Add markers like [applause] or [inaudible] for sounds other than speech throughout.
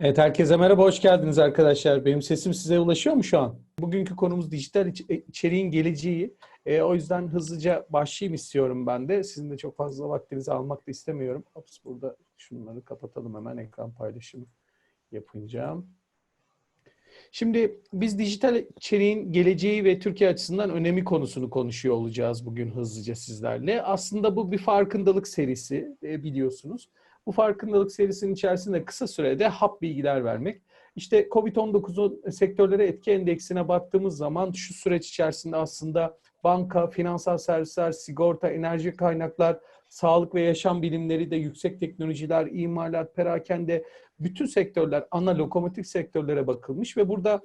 Evet, herkese merhaba, hoş geldiniz arkadaşlar. Benim sesim size ulaşıyor mu şu an? Bugünkü konumuz dijital iç- e, içeriğin geleceği. E, o yüzden hızlıca başlayayım istiyorum ben de. Sizin de çok fazla vaktinizi almak da istemiyorum. Ops, burada şunları kapatalım hemen ekran paylaşımı yapınca. Şimdi biz dijital içeriğin geleceği ve Türkiye açısından önemi konusunu konuşuyor olacağız bugün hızlıca sizlerle. Aslında bu bir farkındalık serisi e, biliyorsunuz. Bu farkındalık serisinin içerisinde kısa sürede hap bilgiler vermek. İşte Covid-19'un sektörlere etki endeksine baktığımız zaman şu süreç içerisinde aslında banka, finansal servisler, sigorta, enerji kaynaklar, sağlık ve yaşam bilimleri de yüksek teknolojiler, imalat, perakende bütün sektörler, ana lokomotif sektörlere bakılmış ve burada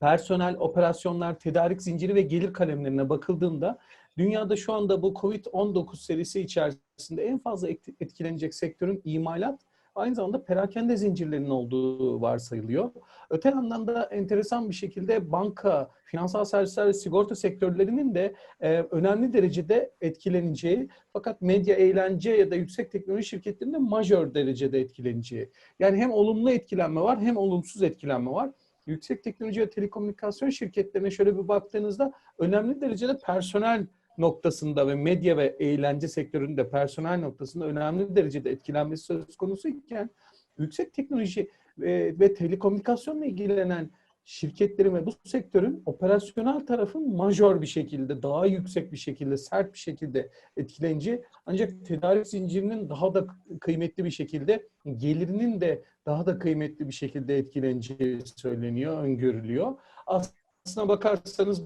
personel, operasyonlar, tedarik zinciri ve gelir kalemlerine bakıldığında dünyada şu anda bu Covid-19 serisi içerisinde en fazla et- etkilenecek sektörün imalat aynı zamanda perakende zincirlerinin olduğu varsayılıyor. Öte yandan da enteresan bir şekilde banka, finansal servisler ve sigorta sektörlerinin de e, önemli derecede etkileneceği fakat medya, eğlence ya da yüksek teknoloji şirketlerinin de majör derecede etkileneceği. Yani hem olumlu etkilenme var hem olumsuz etkilenme var yüksek teknoloji ve telekomünikasyon şirketlerine şöyle bir baktığınızda önemli derecede personel noktasında ve medya ve eğlence sektöründe personel noktasında önemli derecede etkilenmesi söz konusu iken yüksek teknoloji ve, ve telekomünikasyonla ilgilenen şirketlerin ve bu sektörün operasyonel tarafın majör bir şekilde, daha yüksek bir şekilde, sert bir şekilde etkileneceği ancak tedarik zincirinin daha da kıymetli bir şekilde, gelirinin de daha da kıymetli bir şekilde etkileneceği söyleniyor, öngörülüyor. Aslına bakarsanız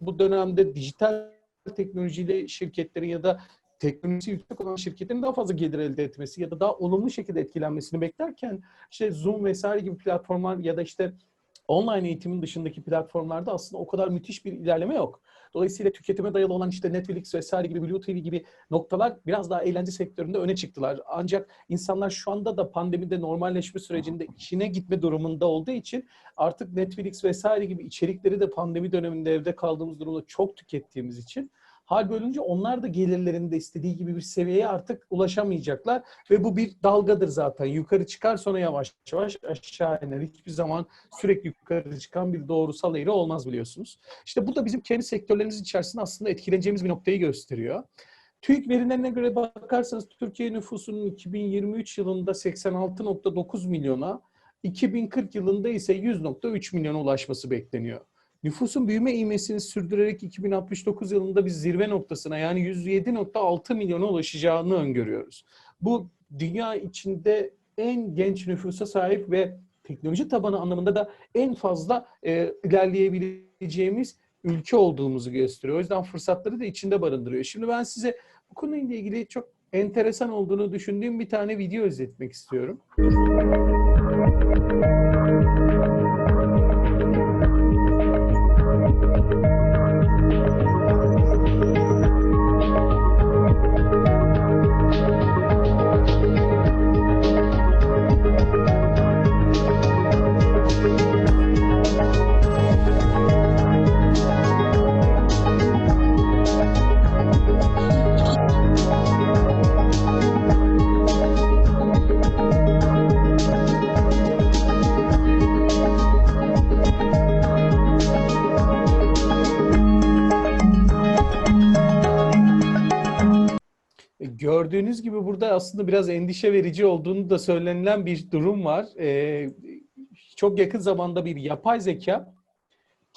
bu dönemde dijital teknolojiyle şirketlerin ya da teknolojisi yüksek olan şirketlerin daha fazla gelir elde etmesi ya da daha olumlu şekilde etkilenmesini beklerken işte Zoom vesaire gibi platformlar ya da işte online eğitimin dışındaki platformlarda aslında o kadar müthiş bir ilerleme yok. Dolayısıyla tüketime dayalı olan işte Netflix vesaire gibi, Blue TV gibi noktalar biraz daha eğlence sektöründe öne çıktılar. Ancak insanlar şu anda da pandemide normalleşme sürecinde işine gitme durumunda olduğu için artık Netflix vesaire gibi içerikleri de pandemi döneminde evde kaldığımız durumda çok tükettiğimiz için hal bölünce onlar da gelirlerinde istediği gibi bir seviyeye artık ulaşamayacaklar ve bu bir dalgadır zaten. Yukarı çıkar sonra yavaş yavaş aşağı iner. Hiçbir zaman sürekli yukarı çıkan bir doğrusal eğri olmaz biliyorsunuz. İşte bu da bizim kendi sektörlerimiz içerisinde aslında etkileneceğimiz bir noktayı gösteriyor. TÜİK verilerine göre bakarsanız Türkiye nüfusunun 2023 yılında 86.9 milyona, 2040 yılında ise 100.3 milyona ulaşması bekleniyor. Nüfusun büyüme ivmesini sürdürerek 2069 yılında biz zirve noktasına yani 107.6 milyona ulaşacağını öngörüyoruz. Bu dünya içinde en genç nüfusa sahip ve teknoloji tabanı anlamında da en fazla e, ilerleyebileceğimiz ülke olduğumuzu gösteriyor. O yüzden fırsatları da içinde barındırıyor. Şimdi ben size bu konuyla ilgili çok enteresan olduğunu düşündüğüm bir tane video izletmek istiyorum. Gördüğünüz gibi burada aslında biraz endişe verici olduğunu da söylenilen bir durum var. Ee, çok yakın zamanda bir yapay zeka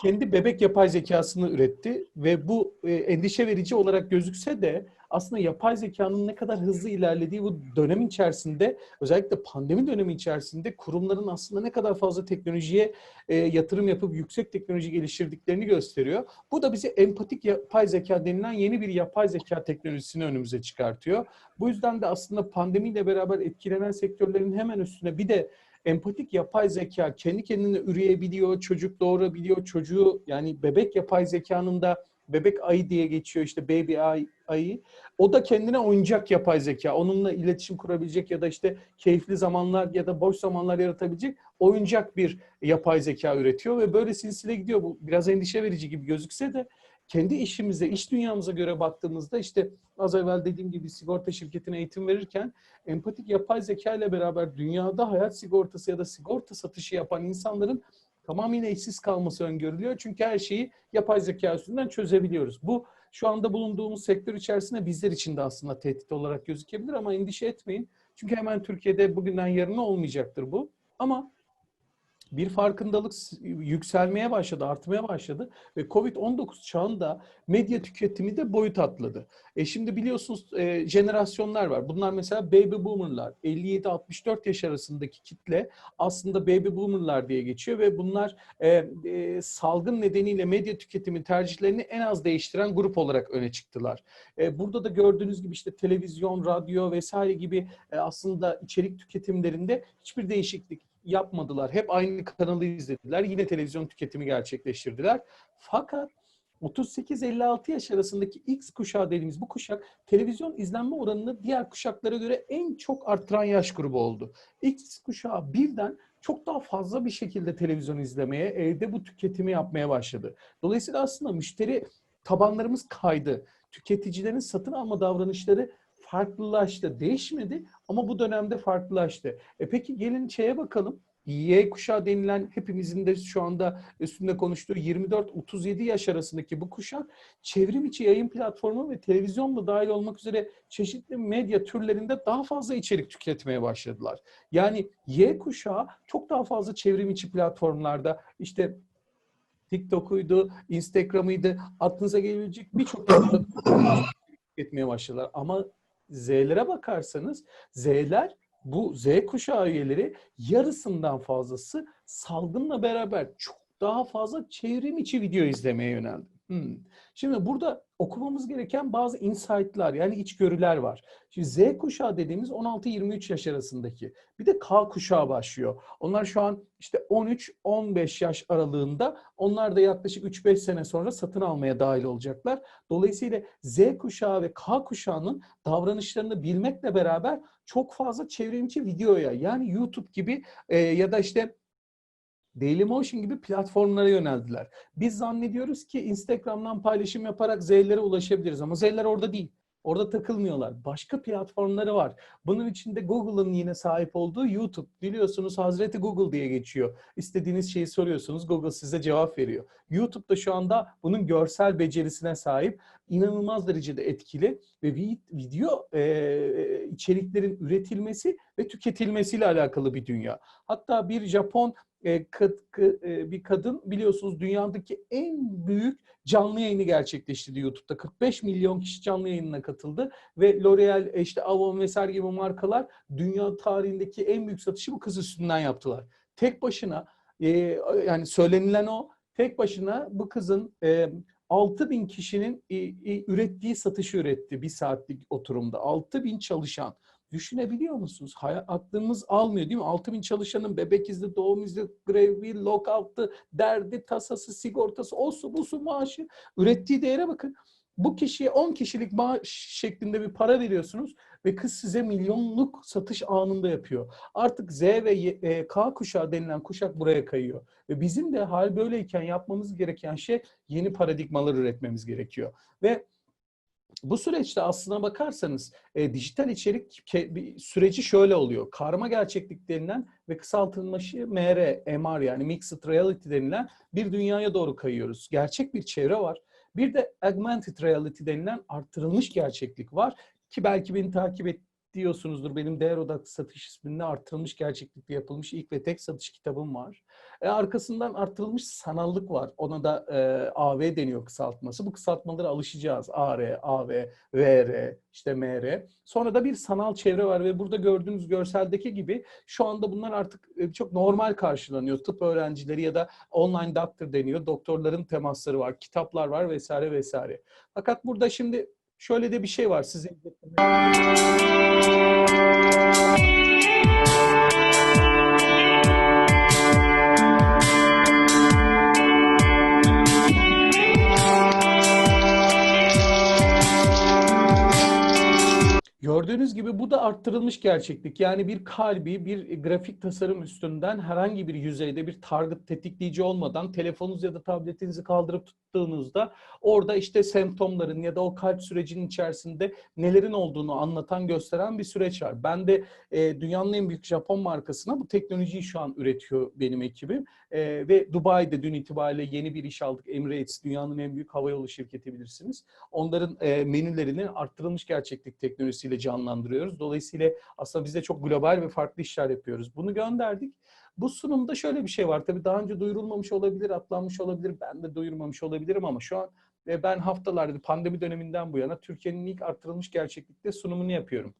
kendi bebek yapay zekasını üretti ve bu e, endişe verici olarak gözükse de aslında yapay zekanın ne kadar hızlı ilerlediği bu dönem içerisinde özellikle pandemi dönemi içerisinde kurumların aslında ne kadar fazla teknolojiye e, yatırım yapıp yüksek teknoloji geliştirdiklerini gösteriyor. Bu da bize empatik yapay zeka denilen yeni bir yapay zeka teknolojisini önümüze çıkartıyor. Bu yüzden de aslında pandemiyle beraber etkilenen sektörlerin hemen üstüne bir de empatik yapay zeka kendi kendine üreyebiliyor, çocuk doğurabiliyor, çocuğu yani bebek yapay zekanın da bebek ayı diye geçiyor işte baby ay, ayı. O da kendine oyuncak yapay zeka. Onunla iletişim kurabilecek ya da işte keyifli zamanlar ya da boş zamanlar yaratabilecek oyuncak bir yapay zeka üretiyor ve böyle silsile gidiyor. Bu biraz endişe verici gibi gözükse de kendi işimize, iş dünyamıza göre baktığımızda işte az evvel dediğim gibi sigorta şirketine eğitim verirken empatik yapay zeka ile beraber dünyada hayat sigortası ya da sigorta satışı yapan insanların tamamıyla işsiz kalması öngörülüyor. Çünkü her şeyi yapay zeka üstünden çözebiliyoruz. Bu şu anda bulunduğumuz sektör içerisinde bizler için de aslında tehdit olarak gözükebilir ama endişe etmeyin. Çünkü hemen Türkiye'de bugünden yarına olmayacaktır bu. Ama bir farkındalık yükselmeye başladı, artmaya başladı ve Covid-19 çağında medya tüketimi de boyut atladı. E şimdi biliyorsunuz e, jenerasyonlar var. Bunlar mesela baby boomerlar. 57-64 yaş arasındaki kitle aslında baby boomerlar diye geçiyor ve bunlar e, e, salgın nedeniyle medya tüketimi tercihlerini en az değiştiren grup olarak öne çıktılar. E, burada da gördüğünüz gibi işte televizyon, radyo vesaire gibi e, aslında içerik tüketimlerinde hiçbir değişiklik yapmadılar. Hep aynı kanalı izlediler. Yine televizyon tüketimi gerçekleştirdiler. Fakat 38-56 yaş arasındaki X kuşağı dediğimiz bu kuşak televizyon izlenme oranını diğer kuşaklara göre en çok arttıran yaş grubu oldu. X kuşağı birden çok daha fazla bir şekilde televizyon izlemeye, evde bu tüketimi yapmaya başladı. Dolayısıyla aslında müşteri tabanlarımız kaydı. Tüketicilerin satın alma davranışları farklılaştı. Değişmedi ama bu dönemde farklılaştı. E peki gelin şeye bakalım. Y kuşağı denilen hepimizin de şu anda üstünde konuştuğu 24-37 yaş arasındaki bu kuşak çevrim içi yayın platformu ve televizyonla dahil olmak üzere çeşitli medya türlerinde daha fazla içerik tüketmeye başladılar. Yani Y kuşağı çok daha fazla çevrim içi platformlarda işte TikTok'uydu, Instagram'ıydı, aklınıza gelebilecek birçok tüketmeye başladılar. Ama Z'lere bakarsanız Z'ler bu Z kuşağı üyeleri yarısından fazlası salgınla beraber çok daha fazla çevrim içi video izlemeye yöneldi. Hmm. Şimdi burada okumamız gereken bazı insight'lar yani içgörüler var. Şimdi Z kuşağı dediğimiz 16-23 yaş arasındaki. Bir de K kuşağı başlıyor. Onlar şu an işte 13-15 yaş aralığında. Onlar da yaklaşık 3-5 sene sonra satın almaya dahil olacaklar. Dolayısıyla Z kuşağı ve K kuşağının davranışlarını bilmekle beraber çok fazla çevrimiçi videoya yani YouTube gibi e, ya da işte Dailymotion gibi platformlara yöneldiler. Biz zannediyoruz ki Instagram'dan paylaşım yaparak Z'lere ulaşabiliriz ama Z'ler orada değil. Orada takılmıyorlar. Başka platformları var. Bunun içinde Google'ın yine sahip olduğu YouTube. Biliyorsunuz Hazreti Google diye geçiyor. İstediğiniz şeyi soruyorsunuz. Google size cevap veriyor. YouTube da şu anda bunun görsel becerisine sahip. inanılmaz derecede etkili ve video e, içeriklerin üretilmesi ve tüketilmesiyle alakalı bir dünya. Hatta bir Japon e, kad, e, bir kadın biliyorsunuz dünyadaki en büyük canlı yayını gerçekleştirdi YouTube'da. 45 milyon kişi canlı yayınına katıldı ve L'Oreal, e, işte Avon vesaire gibi markalar dünya tarihindeki en büyük satışı bu kız üstünden yaptılar. Tek başına yani söylenilen o tek başına bu kızın 6 bin kişinin ürettiği satışı üretti bir saatlik oturumda. 6 bin çalışan. Düşünebiliyor musunuz? Hayat, aklımız almıyor değil mi? 6 bin çalışanın bebek izni, doğum izni, grevi, lockout'ı, derdi, tasası, sigortası, olsu, busu, maaşı. Ürettiği değere bakın. Bu kişiye 10 kişilik maaş şeklinde bir para veriyorsunuz ve kız size milyonluk satış anında yapıyor. Artık Z ve e, K kuşağı denilen kuşak buraya kayıyor. Ve bizim de hal böyleyken yapmamız gereken şey yeni paradigmalar üretmemiz gerekiyor. Ve bu süreçte aslına bakarsanız e, dijital içerik ke, bir süreci şöyle oluyor. Karma gerçeklik denilen ve kısaltılmışı MR, MR yani Mixed Reality denilen bir dünyaya doğru kayıyoruz. Gerçek bir çevre var. Bir de Augmented Reality denilen arttırılmış gerçeklik var. Ki belki beni takip et, diyorsunuzdur. Benim değer odaklı satış isminde artırılmış gerçeklikte yapılmış ilk ve tek satış kitabım var. E, arkasından artırılmış sanallık var. Ona da e, AV deniyor kısaltması. Bu kısaltmalara alışacağız. AR, AV, VR, işte MR. Sonra da bir sanal çevre var ve burada gördüğünüz görseldeki gibi şu anda bunlar artık e, çok normal karşılanıyor. Tıp öğrencileri ya da online doctor deniyor. Doktorların temasları var, kitaplar var vesaire vesaire. Fakat burada şimdi şöyle de bir şey var size. Gördüğünüz gibi bu da arttırılmış gerçeklik. Yani bir kalbi bir grafik tasarım üstünden herhangi bir yüzeyde bir target tetikleyici olmadan telefonunuz ya da tabletinizi kaldırıp tuttuğunuzda orada işte semptomların ya da o kalp sürecinin içerisinde nelerin olduğunu anlatan, gösteren bir süreç var. Ben de e, dünyanın en büyük Japon markasına bu teknolojiyi şu an üretiyor benim ekibim. E, ve Dubai'de dün itibariyle yeni bir iş aldık. Emirates dünyanın en büyük havayolu şirketi bilirsiniz. Onların e, menülerini arttırılmış gerçeklik teknolojisiyle canlandırıyoruz. Dolayısıyla aslında biz de çok global ve farklı işler yapıyoruz. Bunu gönderdik. Bu sunumda şöyle bir şey var. Tabii daha önce duyurulmamış olabilir, atlanmış olabilir. Ben de duyurmamış olabilirim ama şu an ve ben haftalarda pandemi döneminden bu yana Türkiye'nin ilk arttırılmış gerçeklikte sunumunu yapıyorum.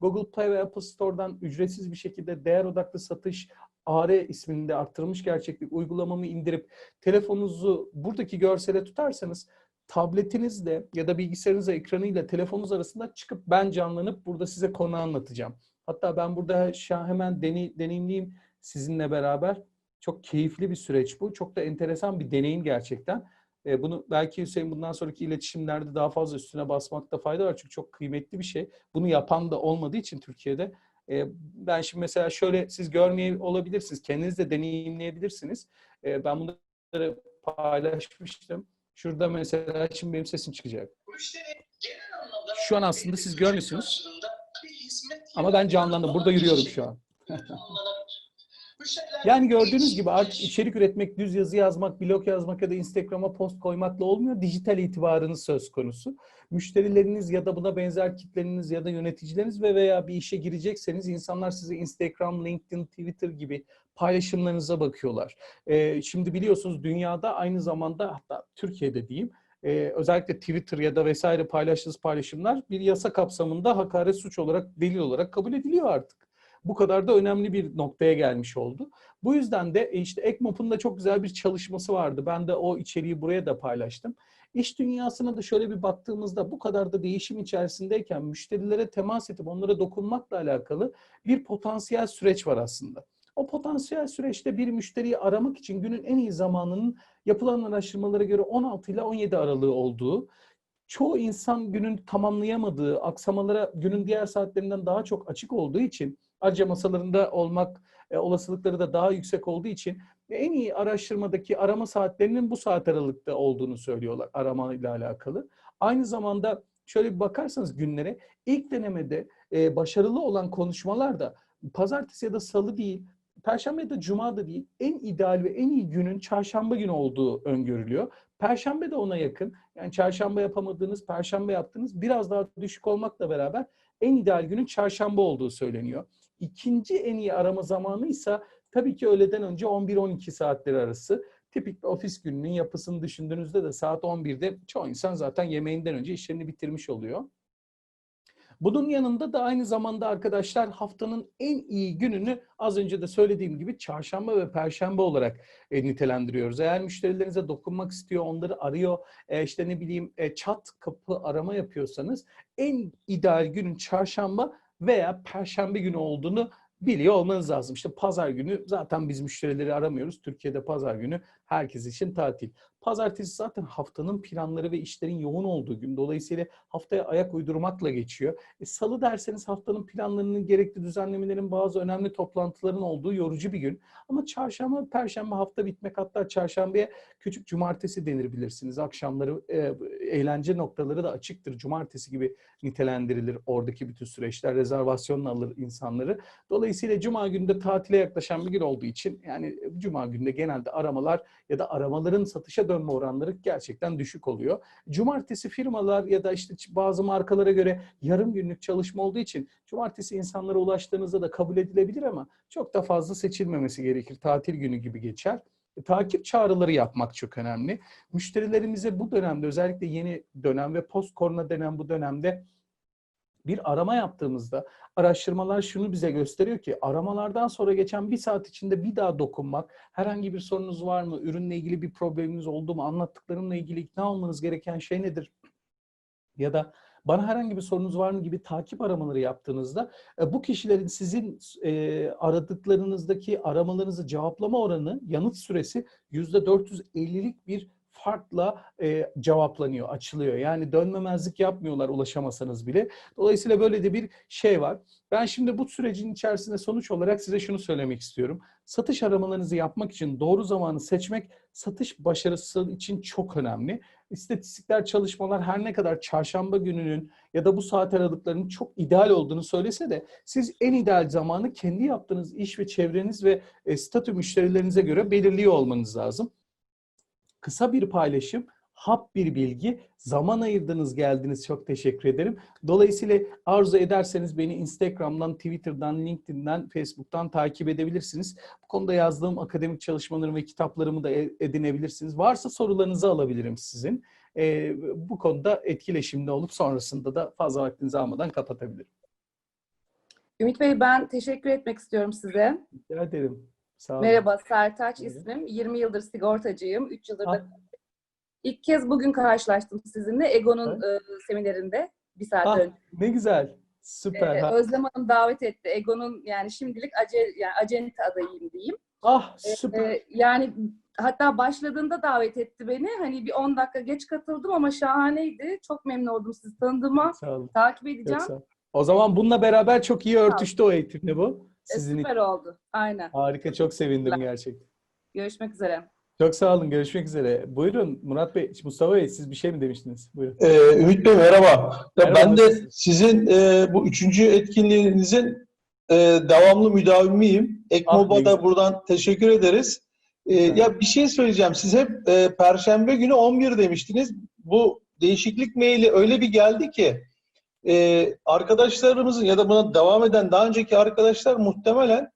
Google Play ve Apple Store'dan ücretsiz bir şekilde değer odaklı satış AR isminde arttırılmış gerçeklik uygulamamı indirip telefonunuzu buradaki görsele tutarsanız tabletinizle ya da bilgisayarınızla ekranıyla telefonunuz arasında çıkıp ben canlanıp burada size konu anlatacağım. Hatta ben burada hemen deney, deneyimleyeyim sizinle beraber. Çok keyifli bir süreç bu. Çok da enteresan bir deneyim gerçekten. E, bunu belki Hüseyin bundan sonraki iletişimlerde daha fazla üstüne basmakta fayda var. Çünkü çok kıymetli bir şey. Bunu yapan da olmadığı için Türkiye'de e, ben şimdi mesela şöyle siz görmeye olabilirsiniz. Kendiniz de deneyimleyebilirsiniz. E, ben bunları paylaşmıştım. Şurada mesela şimdi benim sesim çıkacak. Şu an aslında siz görmüyorsunuz. Ama ben canlandım. Burada yürüyorum şu an. [laughs] [laughs] Yani gördüğünüz gibi artık içerik üretmek, düz yazı yazmak, blog yazmak ya da Instagram'a post koymakla olmuyor. Dijital itibarınız söz konusu. Müşterileriniz ya da buna benzer kitleriniz ya da yöneticileriniz ve veya bir işe girecekseniz insanlar size Instagram, LinkedIn, Twitter gibi paylaşımlarınıza bakıyorlar. Ee, şimdi biliyorsunuz dünyada aynı zamanda hatta Türkiye'de diyeyim ee, özellikle Twitter ya da vesaire paylaştığınız paylaşımlar bir yasa kapsamında hakaret suç olarak delil olarak kabul ediliyor artık bu kadar da önemli bir noktaya gelmiş oldu. Bu yüzden de e, işte ECMOP'un da çok güzel bir çalışması vardı. Ben de o içeriği buraya da paylaştım. İş dünyasına da şöyle bir baktığımızda bu kadar da değişim içerisindeyken müşterilere temas edip onlara dokunmakla alakalı bir potansiyel süreç var aslında. O potansiyel süreçte bir müşteriyi aramak için günün en iyi zamanının yapılan araştırmalara göre 16 ile 17 aralığı olduğu, çoğu insan günün tamamlayamadığı, aksamalara günün diğer saatlerinden daha çok açık olduğu için Ayrıca masalarında olmak e, olasılıkları da daha yüksek olduğu için en iyi araştırmadaki arama saatlerinin bu saat aralıkta olduğunu söylüyorlar arama ile alakalı. Aynı zamanda şöyle bir bakarsanız günlere ilk denemede e, başarılı olan konuşmalar da pazartesi ya da salı değil, perşembe ya da cuma da değil, en ideal ve en iyi günün çarşamba günü olduğu öngörülüyor. Perşembe de ona yakın. Yani çarşamba yapamadığınız, perşembe yaptığınız biraz daha düşük olmakla beraber en ideal günün çarşamba olduğu söyleniyor. İkinci en iyi arama zamanı ise tabii ki öğleden önce 11-12 saatleri arası. Tipik bir ofis gününün yapısını düşündüğünüzde de saat 11'de çoğu insan zaten yemeğinden önce işlerini bitirmiş oluyor. Bunun yanında da aynı zamanda arkadaşlar haftanın en iyi gününü az önce de söylediğim gibi çarşamba ve perşembe olarak e, nitelendiriyoruz. Eğer müşterilerinize dokunmak istiyor, onları arıyor, e, işte ne bileyim e, çat kapı arama yapıyorsanız en ideal günün çarşamba veya perşembe günü olduğunu biliyor olmanız lazım. İşte pazar günü zaten biz müşterileri aramıyoruz. Türkiye'de pazar günü herkes için tatil. Pazartesi zaten haftanın planları ve işlerin yoğun olduğu gün. Dolayısıyla haftaya ayak uydurmakla geçiyor. E, Salı derseniz haftanın planlarının gerekli düzenlemelerin bazı önemli toplantıların olduğu yorucu bir gün. Ama çarşamba, perşembe hafta bitmek hatta çarşambaya küçük cumartesi denir bilirsiniz. Akşamları e, eğlence noktaları da açıktır. Cumartesi gibi nitelendirilir oradaki bütün süreçler. Rezervasyonla alır insanları. Dolayısıyla cuma günde tatile yaklaşan bir gün olduğu için yani cuma günde genelde aramalar ya da aramaların satışa dönme oranları gerçekten düşük oluyor. Cumartesi firmalar ya da işte bazı markalara göre yarım günlük çalışma olduğu için cumartesi insanlara ulaştığınızda da kabul edilebilir ama çok da fazla seçilmemesi gerekir. Tatil günü gibi geçer. E, takip çağrıları yapmak çok önemli. Müşterilerimize bu dönemde özellikle yeni dönem ve post korona denen bu dönemde bir arama yaptığımızda araştırmalar şunu bize gösteriyor ki aramalardan sonra geçen bir saat içinde bir daha dokunmak, herhangi bir sorunuz var mı, ürünle ilgili bir probleminiz oldu mu, anlattıklarımla ilgili ikna olmanız gereken şey nedir? Ya da bana herhangi bir sorunuz var mı gibi takip aramaları yaptığınızda e, bu kişilerin sizin e, aradıklarınızdaki aramalarınızı cevaplama oranı, yanıt süresi %450'lik bir farklı e, cevaplanıyor, açılıyor. Yani dönmemezlik yapmıyorlar ulaşamasanız bile. Dolayısıyla böyle de bir şey var. Ben şimdi bu sürecin içerisinde sonuç olarak size şunu söylemek istiyorum. Satış aramalarınızı yapmak için doğru zamanı seçmek satış başarısı için çok önemli. İstatistikler, çalışmalar her ne kadar çarşamba gününün ya da bu saat aralıklarının çok ideal olduğunu söylese de siz en ideal zamanı kendi yaptığınız iş ve çevreniz ve e, statü müşterilerinize göre belirliyor olmanız lazım. Kısa bir paylaşım, hap bir bilgi, zaman ayırdınız geldiniz çok teşekkür ederim. Dolayısıyla arzu ederseniz beni Instagram'dan, Twitter'dan, LinkedIn'den, Facebook'tan takip edebilirsiniz. Bu konuda yazdığım akademik çalışmalarımı ve kitaplarımı da e- edinebilirsiniz. Varsa sorularınızı alabilirim sizin. Ee, bu konuda etkileşimde olup sonrasında da fazla vaktinizi almadan kapatabilirim. Ümit Bey ben teşekkür etmek istiyorum size. Rica ederim. Sağ olun. Merhaba Sertaç Merhaba. ismim. 20 yıldır sigortacıyım. 3 yıldır Ah. da ilk kez bugün karşılaştım sizinle Ego'nun e, seminerinde bir saat Ah, önce. ne güzel. Süper. E, ha. Özlem Hanım davet etti. Ego'nun yani şimdilik ace, yani acente adayıyım diyeyim. Ah E, süper. e, yani hatta başladığında davet etti beni. Hani bir 10 dakika geç katıldım ama şahaneydi. Çok memnun oldum sizi tanıdığıma. Sağ olun. Takip Çok edeceğim. sağ olun. O zaman bununla beraber çok iyi örtüştü o eğitimle bu. E, Sizin için. süper oldu. Aynen. Harika. Çok sevindim gerçekten. Görüşmek üzere. Çok sağ olun. Görüşmek üzere. Buyurun Murat Bey, Mustafa Bey siz bir şey mi demiştiniz? Buyurun. Ee, Ümit Bey merhaba. Ya Merhaba, ben de sizin e, bu üçüncü etkinliğinizin e, devamlı müdavimiyim. Ah, Ekmob'a da güzel. buradan teşekkür ederiz. E, Evet. ya bir şey söyleyeceğim. Siz hep e, Perşembe günü 11 demiştiniz. Bu değişiklik maili öyle bir geldi ki e, arkadaşlarımızın ya da buna devam eden daha önceki arkadaşlar muhtemelen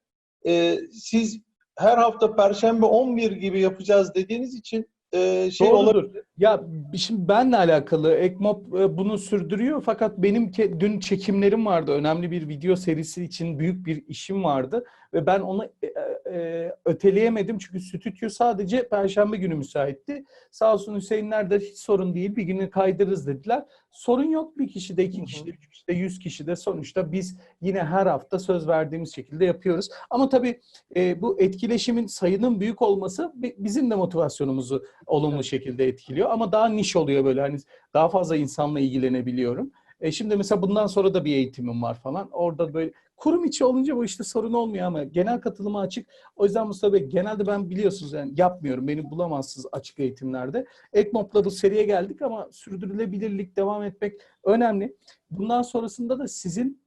e, siz her hafta Perşembe 11 gibi yapacağız dediğiniz için e, şey olabilir. Doğrudur. Ya şimdi benle alakalı Ekmop e, bunu sürdürüyor fakat benim ke- dün çekimlerim vardı. Önemli bir video serisi için büyük bir işim vardı ve ben onu e, e, öteleyemedim çünkü stüdyo sadece perşembe günü müsaitti. Sağ olsun Hüseyinler de hiç sorun değil bir günü kaydırırız dediler. Sorun yok bir kişi de, iki Hı hı. kişi de, üç kişi de, yüz kişi de sonuçta biz yine her hafta söz verdiğimiz şekilde yapıyoruz. Ama tabii e, bu etkileşimin sayının büyük olması bi- bizim de motivasyonumuzu olumlu şekilde etkiliyor ama daha niş oluyor böyle hani daha fazla insanla ilgilenebiliyorum. E şimdi mesela bundan sonra da bir eğitimim var falan. Orada böyle kurum içi olunca bu işte sorun olmuyor ama genel katılıma açık. O yüzden Mustafa Bey genelde ben biliyorsunuz yani yapmıyorum. Beni bulamazsınız açık eğitimlerde. Ekmop'la bu seriye geldik ama sürdürülebilirlik devam etmek önemli. Bundan sonrasında da sizin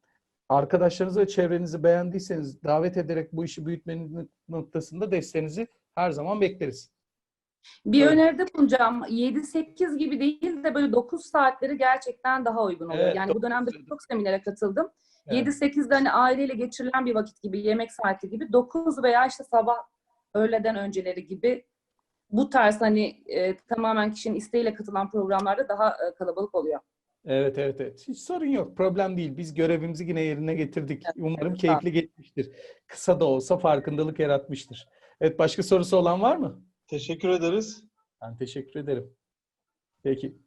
arkadaşlarınızı ve çevrenizi beğendiyseniz davet ederek bu işi büyütmenin noktasında desteğinizi her zaman bekleriz. Bir Evet. öneride bulunacağım. 7-8 gibi değil de böyle 9 saatleri gerçekten daha uygun oluyor. Evet, yani bu dönemde çok seminere katıldım. Evet. 7-8'de hani aileyle geçirilen bir vakit gibi, yemek saati gibi. 9 veya işte sabah öğleden önceleri gibi bu tarz hani e, tamamen kişinin isteğiyle katılan programlarda daha e, kalabalık oluyor. Evet evet evet. Hiç sorun yok. Problem değil. Biz görevimizi yine yerine getirdik. Umarım evet, sağ ol. keyifli geçmiştir. Kısa da olsa farkındalık yaratmıştır. Evet başka sorusu olan var mı? Teşekkür ederiz. Ben teşekkür ederim. Peki.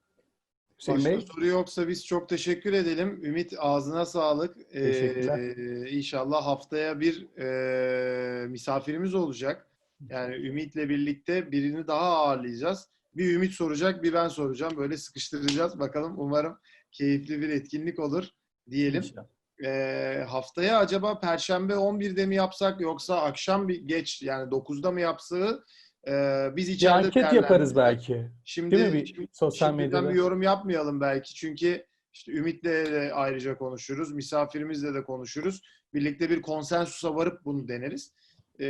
Hüseyin Başka Bey. soru yoksa biz çok teşekkür edelim. Ümit ağzına sağlık. Ee, Teşekkürler. inşallah haftaya bir e, misafirimiz olacak. Yani Ümit'le birlikte birini daha ağırlayacağız. Bir Ümit soracak, bir ben soracağım. Böyle sıkıştıracağız. Bakalım umarım keyifli bir etkinlik olur diyelim. İnşallah. Ee, haftaya acaba Perşembe 11'de mi yapsak yoksa akşam bir geç yani 9'da mı yapsak? Ee, biz Bir içeride anket yaparız belki. Şimdi, Değil mi? Bir şimdi- sosyal medyada. bir yorum yapmayalım belki. Çünkü işte Ümit'le de ayrıca konuşuruz. Misafirimizle de konuşuruz. Birlikte bir konsensusa varıp bunu deneriz. Ee,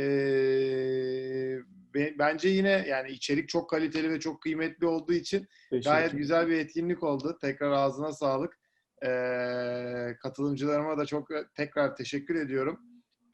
be- bence yine yani içerik çok kaliteli ve çok kıymetli olduğu için Teşekkür gayet güzel bir etkinlik oldu. Tekrar ağzına sağlık. Ee, katılımcılarıma da çok tekrar teşekkür ediyorum.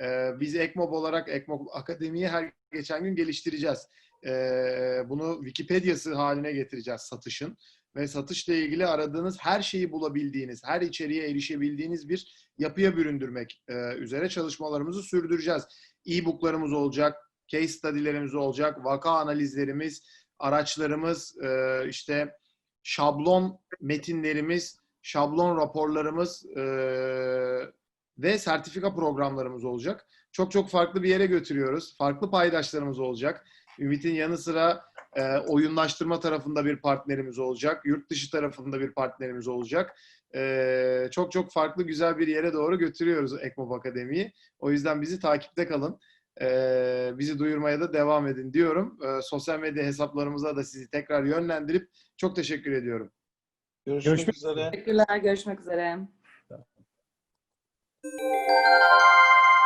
Ee, biz Ekmob olarak Ekmob Akademi'yi her geçen gün geliştireceğiz. Ee, bunu Wikipedia'sı haline getireceğiz satışın. Ve satışla ilgili aradığınız her şeyi bulabildiğiniz, her içeriğe erişebildiğiniz bir yapıya büründürmek e, üzere çalışmalarımızı sürdüreceğiz. E-booklarımız olacak, case study'lerimiz olacak, vaka analizlerimiz, araçlarımız, e, işte şablon metinlerimiz, şablon raporlarımız e, ve sertifika programlarımız olacak. Çok çok farklı bir yere götürüyoruz. Farklı paydaşlarımız olacak. Ümit'in yanı sıra E, oyunlaştırma tarafında bir partnerimiz olacak. Yurt dışı tarafında bir partnerimiz olacak. E, çok çok farklı güzel bir yere doğru götürüyoruz Ekmob Akademi'yi. O yüzden bizi takipte kalın. E, bizi duyurmaya da devam edin diyorum. E, sosyal medya hesaplarımıza da sizi tekrar yönlendirip çok teşekkür ediyorum. Görüşmek, Görüşmek üzere. Teşekkürler. Görüşmek üzere. Thank you.